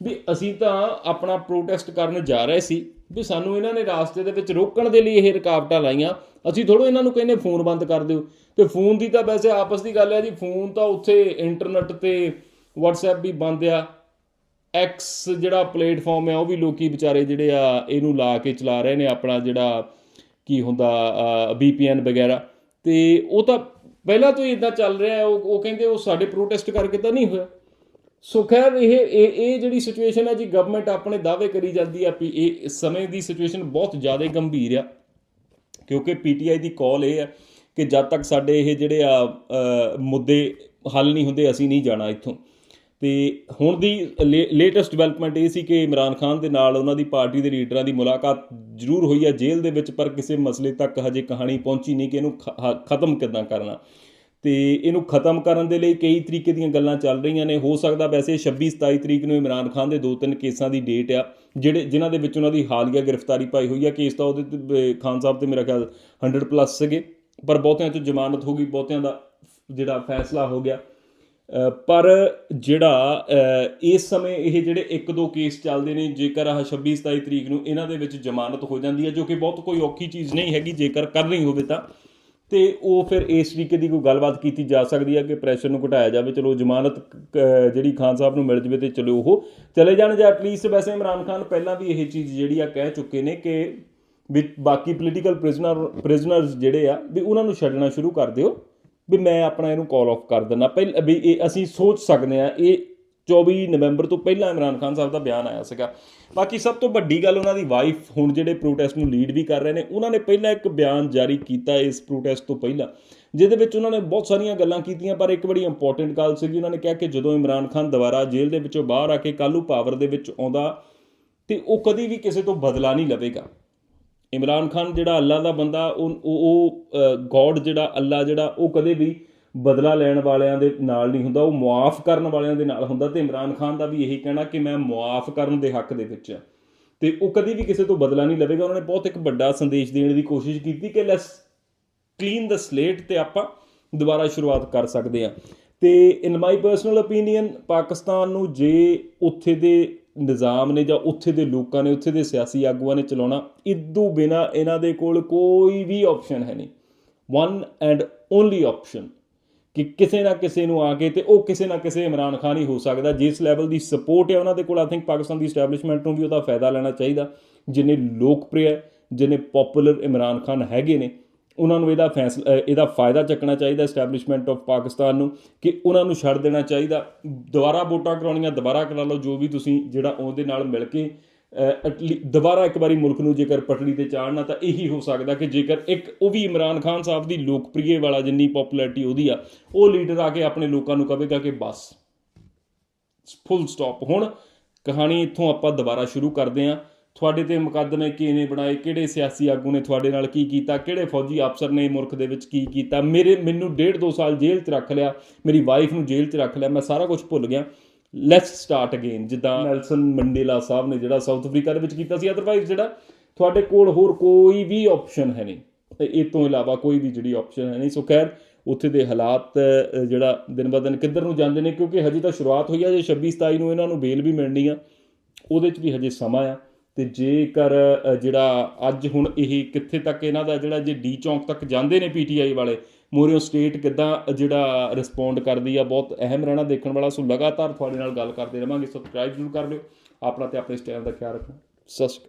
A: ਵੀ ਅਸੀਂ ਤਾਂ ਆਪਣਾ ਪ੍ਰੋਟੈਸਟ ਕਰਨ ਜਾ ਰਹੇ ਸੀ ਵੀ ਸਾਨੂੰ ਇਹਨਾਂ ਨੇ ਰਾਸਤੇ ਦੇ ਵਿੱਚ ਰੋਕਣ ਦੇ ਲਈ ਇਹ ਰੁਕਾਵਟਾਂ ਲਾਈਆਂ। ਅਸੀਂ ਥੋੜੋ ਇਹਨਾਂ ਨੂੰ ਕਹਿੰਦੇ ਫੋਨ ਬੰਦ ਕਰ ਦਿਓ। ਤੇ ਫੋਨ ਦੀ ਤਾਂ ਵੈਸੇ ਆਪਸ ਦੀ ਗੱਲ ਹੈ ਜੀ, ਫੋਨ ਤਾਂ ਉੱਥੇ ਇੰਟਰਨੈਟ ਤੇ WhatsApp ਵੀ ਬੰਦ ਆ। ਐਕਸ ਜਿਹੜਾ ਪਲੇਟਫਾਰਮ ਹੈ ਉਹ ਵੀ ਲੋਕੀ ਵਿਚਾਰੇ ਜਿਹੜੇ ਆ, ਇਹਨੂੰ ਲਾ ਕੇ ਚਲਾ ਰਹੇ ਨੇ ਆਪਣਾ ਜਿਹੜਾ ਕੀ ਹੁੰਦਾ VPN ਵਗੈਰਾ। ਤੇ ਉਹ ਤਾਂ ਪਹਿਲਾਂ ਤੋਂ ਹੀ ਇਦਾਂ ਚੱਲ ਰਿਹਾ ਉਹ ਉਹ ਕਹਿੰਦੇ ਉਹ ਸਾਡੇ ਪ੍ਰੋਟੈਸਟ ਕਰਕੇ ਤਾਂ ਨਹੀਂ ਹੋਇਆ। ਸੋ ਖੈਰ, ਇਹ ਇਹ ਇਹ ਜਿਹੜੀ ਸਿਚੁਏਸ਼ਨ ਹੈ ਜੀ ਗਵਰਨਮੈਂਟ ਆਪਣੇ ਦਾਅਵੇ ਕਰੀ ਜਾਂਦੀ ਆ ਵੀ ਇਹ ਇਸ ਸਮੇਂ ਦੀ ਸਿਚੁਏਸ਼ਨ ਬਹੁਤ ਜ਼ਿਆਦਾ ਗੰਭੀਰ ਆ। ਕਿਉਂਕਿ ਪੀਟੀਆਈ ਦੀ ਕਾਲ ਇਹ ਹੈ ਕਿ ਜਦ ਤੱਕ ਸਾਡੇ ਇਹ ਜਿਹੜੇ ਆ ਮੁੱਦੇ ਹੱਲ ਨਹੀਂ ਹੁੰਦੇ, ਅਸੀਂ ਨਹੀਂ ਜਾਣਾ ਇੱਥੋਂ। ਤੇ ਹੁਣ ਦੀ ਲੇਟੈਸਟ ਡਿਵੈਲਪਮੈਂਟ ਇਹ ਸੀ ਕਿ ਇਮਰਾਨ ਖਾਨ ਦੇ ਨਾਲ ਉਹਨਾਂ ਦੀ ਪਾਰਟੀ ਦੇ ਲੀਡਰਾਂ ਦੀ ਮੁਲਾਕਾਤ ਜ਼ਰੂਰ ਹੋਈ ਹੈ ਜੇਲ੍ਹ ਦੇ ਵਿੱਚ, ਪਰ ਕਿਸੇ ਮਸਲੇ ਤੱਕ ਹਜੇ ਕਹਾਣੀ ਪਹੁੰਚੀ ਨਹੀਂ ਕਿ ਇਹਨੂੰ ਖ- ਹ- ਖਤਮ ਕਿੱਦਾਂ ਕਰਨਾ। ਤੇ ਇਹਨੂੰ ਖਤਮ ਕਰਨ ਦੇ ਲਈ ਕਈ ਤਰੀਕੇ ਦੀਆਂ ਗੱਲਾਂ ਚੱਲ ਰਹੀਆਂ ਨੇ। ਹੋ ਸਕਦਾ ਵੈਸੇ 26 27 ਤਰੀਕ ਨੂੰ ਇਮਰਾਨ ਖਾਨ ਦੇ ਦੋ ਤਿੰਨ ਕੇਸਾਂ ਦੀ ਡੇਟ ਆ, ਜਿਹੜੇ ਜਿਨ੍ਹਾਂ ਦੇ ਵਿੱਚ ਉਹਨਾਂ ਦੀ ਹਾਲੀਆ ਗ੍ਰਿਫਤਾਰੀ ਪਾਈ ਹੋਈ ਆ। ਕੇਸ ਤਾਂ ਉਹਦੇ ਖਾਨ ਸਾਹਿਬ ਤੇ ਮੇਰਾ ਖਿਆਲ 100 ਪਲੱਸ ਸੀਗੇ, ਪਰ ਬਹੁਤਿਆਂ 'ਚ ਜ਼ਮਾਨਤ ਹੋ ਗਈ, ਬਹੁਤਿਆਂ ਦਾ ਜਿਹੜਾ ਫੈਸਲਾ ਹੋ ਗਿਆ। ਪਰ ਜਿਹੜਾ ਇਸ ਸਮੇਂ ਇਹ ਜਿਹੜੇ ਇੱਕ ਦੋ ਕੇਸ ਚੱਲਦੇ ਨੇ, ਜੇਕਰ ਆਹ 26 27 ਤਰੀਕ ਨੂੰ ਇਹਨਾਂ ਦੇ ਵਿੱਚ ਜ਼ਮਾਨਤ ਹੋ ਜਾਂਦੀ ਹੈ ਜੋ ਕਿ ਬਹੁਤ ਕੋਈ ਔਖੀ ਚੀਜ਼ ਨਹੀਂ ਹੈਗੀ, ਜੇਕਰ ਕਰਨੀ ਹੋਵੇ ਤਾਂ ਤੇ ਉਹ ਫਿਰ ਇਸ ਤਰੀਕੇ ਦੀ ਕੋਈ ਗੱਲਬਾਤ ਕੀਤੀ ਜਾ ਸਕਦੀ ਹੈ ਕਿ ਪ੍ਰੈਸ਼ਰ ਨੂੰ ਘਟਾਇਆ ਜਾਵੇ? ਚਲੋ ਜ਼ਮਾਨਤ ਅ, ਜਿਹੜੀ ਖਾਨ ਸਾਹਿਬ ਨੂੰ ਮਿਲ ਜਵੇ ਤੇ ਚਲੋ ਉਹ ਚਲੇ ਜਾਣ ਜਾਂ ਐਟਲੀਸਟ ਵੈਸੇ ਇਮਰਾਨ ਖਾਨ ਪਹਿਲਾਂ ਵੀ ਇਹ ਚੀਜ਼ ਜਿਹੜੀ ਆ ਕਹਿ ਚੁੱਕੇ ਨੇ ਕਿ ਵੀ ਬਾਕੀ ਪੋਲੀਟੀਕਲ ਪ੍ਰਿਜ਼ਨਰ ਪ੍ਰਿਜ਼ਨਰਸ ਜਿਹੜੇ ਆ ਵੀ ਉਹਨਾਂ ਨੂੰ ਛੱਡਣਾ ਸ਼ੁਰੂ ਕਰ ਦਿਓ। ਵੀ ਮੈਂ ਆਪਣਾ ਇਹਨੂੰ ਕਾਲ ਆਫ ਕਰ ਦਿੰਦਾ। ਪਹਿਲ ਵੀ ਇਹ ਅਸੀਂ ਸੋਚ ਸਕਦੇ ਆ ਇਹ 24 ਨਵੰਬਰ ਤੋਂ ਪਹਿਲਾਂ ਇਮਰਾਨ ਖਾਨ ਸਾਹਿਬ ਦਾ ਬਿਆਨ ਆਇਆ ਸੀਗਾ। ਬਾਕੀ ਸਭ ਤੋਂ ਵੱਡੀ ਗੱਲ ਉਹਨਾਂ ਦੀ ਵਾਈਫ ਹੁਣ ਜਿਹੜੇ ਪ੍ਰੋਟੈਸਟ ਨੂੰ ਲੀਡ ਵੀ ਕਰ ਰਹੇ ਨੇ, ਉਹਨਾਂ ਨੇ ਪਹਿਲਾਂ ਇੱਕ ਬਿਆਨ ਜਾਰੀ ਕੀਤਾ ਇਸ ਪ੍ਰੋਟੈਸਟ ਤੋਂ ਪਹਿਲਾਂ, ਜਿਹਦੇ ਵਿੱਚ ਉਹਨਾਂ ਨੇ ਬਹੁਤ ਸਾਰੀਆਂ ਗੱਲਾਂ ਕੀਤੀਆਂ, ਪਰ ਇੱਕ ਬੜੀ ਇੰਪੋਰਟੈਂਟ ਗੱਲ ਸੀਗੀ, ਉਹਨਾਂ ਨੇ ਕਿਹਾ ਕਿ ਜਦੋਂ ਇਮਰਾਨ ਖਾਨ ਦੁਬਾਰਾ ਜੇਲ੍ਹ ਦੇ ਵਿੱਚੋਂ ਬਾਹਰ ਆ ਕੇ ਕੱਲ੍ਹ ਪਾਵਰ ਦੇ ਵਿੱਚ ਆਉਂਦਾ ਤੇ ਉਹ ਕਦੀ ਵੀ ਕਿਸੇ ਤੋਂ ਬਦਲਾ ਨਹੀਂ ਲਵੇਗਾ। ਇਮਰਾਨ ਖਾਨ ਜਿਹੜਾ ਅੱਲਾ ਦਾ ਬੰਦਾ, ਉਹ ਉਹ ਗੋਡ ਜਿਹੜਾ ਅੱਲਾ ਜਿਹੜਾ, ਉਹ ਕਦੇ ਵੀ ਬਦਲਾ ਲੈਣ ਵਾਲਿਆਂ ਦੇ ਨਾਲ ਨਹੀਂ ਹੁੰਦਾ, ਉਹ ਮੁਆਫ ਕਰਨ ਵਾਲਿਆਂ ਦੇ ਨਾਲ ਹੁੰਦਾ ਤੇ ਇਮਰਾਨ ਖਾਨ ਦਾ ਵੀ ਇਹੀ ਕਹਿਣਾ ਕਿ ਮੈਂ ਮੁਆਫ ਕਰਨ ਦੇ ਹੱਕ ਦੇ ਵਿੱਚ ਹਾਂ। ਤੇ ਉਹ ਕਦੀ ਵੀ ਕਿਸੇ ਤੋਂ ਬਦਲਾ ਨਹੀਂ ਲਵੇਗਾ। ਉਹਨਾਂ ਨੇ ਬਹੁਤ ਇੱਕ ਵੱਡਾ ਸੰਦੇਸ਼ ਦੇਣ ਦੀ ਕੋਸ਼ਿਸ਼ ਕੀਤੀ ਕਿ ਲੈਸ ਕਲੀਨ ਦਾ ਸਲੇਟ ਤੇ ਆਪਾਂ ਦੁਬਾਰਾ ਸ਼ੁਰੂਆਤ ਕਰ ਸਕਦੇ ਹਾਂ। ਤੇ in my personal opinion Pakistan ਨੂੰ ਜੇ ਉੱਥੇ ਦੇ ਨਿਜ਼ਾਮ ਨੇ ਜਾਂ ਉੱਥੇ ਦੇ ਲੋਕਾਂ ਨੇ, ਉੱਥੇ ਦੇ ਸਿਆਸੀ ਆਗੂਆਂ ਨੇ ਚਲਾਉਣਾ, ਇਦੋਂ ਬਿਨਾ ਇਹਨਾਂ ਦੇ ਕੋਲ ਕੋਈ ਵੀ ਆਪਸ਼ਨ ਹੈ ਨਹੀਂ। ਵਨ ਐਂਡ ਓਨਲੀ ਆਪਸ਼ਨ ਕਿ ਕਿਸੇ ਨਾ ਕਿਸੇ ਨੂੰ ਆ ਕੇ ਤੇ ਉਹ ਕਿਸੇ ਨਾ ਕਿਸੇ ਇਮਰਾਨ ਖਾਨ ਹੀ ਹੋ ਸਕਦਾ, ਜਿਸ ਲੈਵਲ ਦੀ ਸਪੋਰਟ ਹੈ ਉਹਨਾਂ ਦੇ ਕੋਲ ਆਈ ਥਿੰਕ ਪਾਕਿਸਤਾਨ ਦੀ ਐਸਟੈਬਲਿਸ਼ਮੈਂਟ ਨੂੰ ਵੀ ਉਹਦਾ ਫਾਇਦਾ ਲੈਣਾ ਚਾਹੀਦਾ। ਜਿੰਨੇ ਲੋਕਪ੍ਰਿਯ ਜਿੰਨੇ ਪਪੂਲਰ ਇਮਰਾਨ ਖਾਨ ਹੈਗੇ ਨੇ, ਉਹਨਾਂ ਨੂੰ ਇਹਦਾ ਫੈਸਲਾ ਇਹਦਾ ਫਾਇਦਾ ਚੱਕਣਾ ਚਾਹੀਦਾ ਐਸਟੈਬਲਿਸ਼ਮੈਂਟ ਆਫ ਪਾਕਿਸਤਾਨ ਨੂੰ, ਕਿ ਉਹਨਾਂ ਨੂੰ ਛੱਡ ਦੇਣਾ ਚਾਹੀਦਾ। ਦੁਬਾਰਾ ਵੋਟਾਂ ਕਰਾਉਣੀਆਂ, ਦੁਬਾਰਾ ਕਰਾ ਲਓ, ਜੋ ਵੀ ਤੁਸੀਂ, ਜਿਹੜਾ ਉਹਦੇ ਨਾਲ ਮਿਲ ਕੇ ਦੁਬਾਰਾ ਇੱਕ ਵਾਰੀ ਮੁਲਕ ਨੂੰ ਜੇਕਰ ਪਟੜੀ ਤੇ ਚਾੜਨਾ ਤਾਂ ਇਹੀ ਹੋ ਸਕਦਾ ਕਿ ਜੇਕਰ ਇੱਕ, ਉਹ ਵੀ ਇਮਰਾਨ ਖਾਨ ਸਾਹਿਬ ਦੀ ਲੋਕਪ੍ਰਿਯ ਵਾਲਾ ਜਿੰਨੀ ਪਪੂਲੈਰਿਟੀ ਉਹਦੀ ਆ, ਉਹ ਲੀਡਰ ਆ ਕੇ ਆਪਣੇ ਲੋਕਾਂ ਨੂੰ ਕਹੇਗਾ ਕਿ ਬਸ ਫੁੱਲ ਸਟਾਪ ਹੁਣ ਕਹਾਣੀ ਇੱਥੋਂ ਆਪਾਂ ਦੁਬਾਰਾ ਸ਼ੁਰੂ ਕਰਦੇ ਹਾਂ। ਤੁਹਾਡੇ ਤੇ ਮੁਕੱਦਮੇ ਕਿਹਨੇ ਬਣਾਏ? ਕਿਹੜੇ ਸਿਆਸੀ ਆਗੂ ਨੇ ਤੁਹਾਡੇ ਨਾਲ ਕੀ ਕੀਤਾ? ਕਿਹੜੇ ਫੌਜੀ ਅਫਸਰ ਨੇ ਮੁਲਕ ਦੇ ਵਿੱਚ ਕੀ ਕੀਤਾ? ਮੇਰੇ, ਮੈਨੂੰ ਡੇਢ ਦੋ ਸਾਲ ਜੇਲ੍ਹ 'ਚ ਰੱਖ ਲਿਆ, ਮੇਰੀ ਵਾਈਫ ਨੂੰ ਜੇਲ੍ਹ 'ਚ ਰੱਖ ਲਿਆ, ਮੈਂ ਸਾਰਾ ਕੁਝ ਭੁੱਲ ਗਿਆ। ਲੈਟਸ ਸਟਾਰਟ ਅਗੇਨ ਜਿੱਦਾਂ ਨੈਲਸਨ ਮੰਡੇਲਾ ਸਾਹਿਬ ਨੇ ਜਿਹੜਾ ਸਾਊਥ ਅਫਰੀਕਾ ਦੇ ਵਿੱਚ ਕੀਤਾ ਸੀ ਅਦਰਵਾਈਜ਼ ਜਿਹੜਾ ਤੁਹਾਡੇ ਕੋਲ ਹੋਰ ਕੋਈ ਵੀ ਆਪਸ਼ਨ ਹੈ ਨਹੀਂ। ਤੇ ਇਹ ਤੋਂ ਇਲਾਵਾ ਕੋਈ ਵੀ ਜਿਹੜੀ ਆਪਸ਼ਨ ਹੈ ਨਹੀਂ। ਸੋ ਖੈਰ, ਉੱਥੇ ਦੇ ਹਾਲਾਤ ਜਿਹੜਾ ਦਿਨ ਬ ਦਿਨ ਕਿੱਧਰ ਨੂੰ ਜਾਂਦੇ ਨੇ, ਕਿਉਂਕਿ ਹਜੇ ਤਾਂ ਸ਼ੁਰੂਆਤ ਹੋਈ ਆ, ਜੇ 26 27 ਨੂੰ ਇਹਨਾਂ ਨੂੰ ਬੇਲ ਵੀ ਮਿਲਣੀ ਆ, ਉਹਦੇ 'ਚ ਵੀ ਹਜੇ ਸਮਾਂ ਆ। ਤੇ ਜੇਕਰ ਜਿਹੜਾ ਅੱਜ ਹੁਣ ਇਹ ਕਿੱਥੇ ਤੱਕ ਇਹਨਾਂ ਦਾ ਜਿਹੜਾ, ਜੇ ਡੀ ਚੌਂਕ ਤੱਕ ਜਾਂਦੇ ਨੇ ਪੀਟੀਆਈ ਵਾਲੇ ਮੋਰਿਓ ਸਟੇਟ ਕਿੱਦਾਂ ਜਿਹੜਾ ਰਿਸਪੌਂਡ ਕਰਦੀ ਆ, ਬਹੁਤ ਅਹਿਮ ਰਹਿਣਾ ਦੇਖਣ ਵਾਲਾ। ਸੋ ਲਗਾਤਾਰ ਤੁਹਾਡੇ ਨਾਲ ਗੱਲ ਕਰਦੇ ਰਵਾਂਗੇ। ਸਬਸਕ੍ਰਾਈਬ ਜ਼ਰੂਰ ਕਰ ਲਿਓ। ਆਪਣਾ ਤੇ ਆਪਣੇ ਸਟੈਂਡ ਦਾ ਖਿਆਲ ਰੱਖੋ। ਸਤਿ ਸ਼੍ਰੀ ਅਕਾਲ।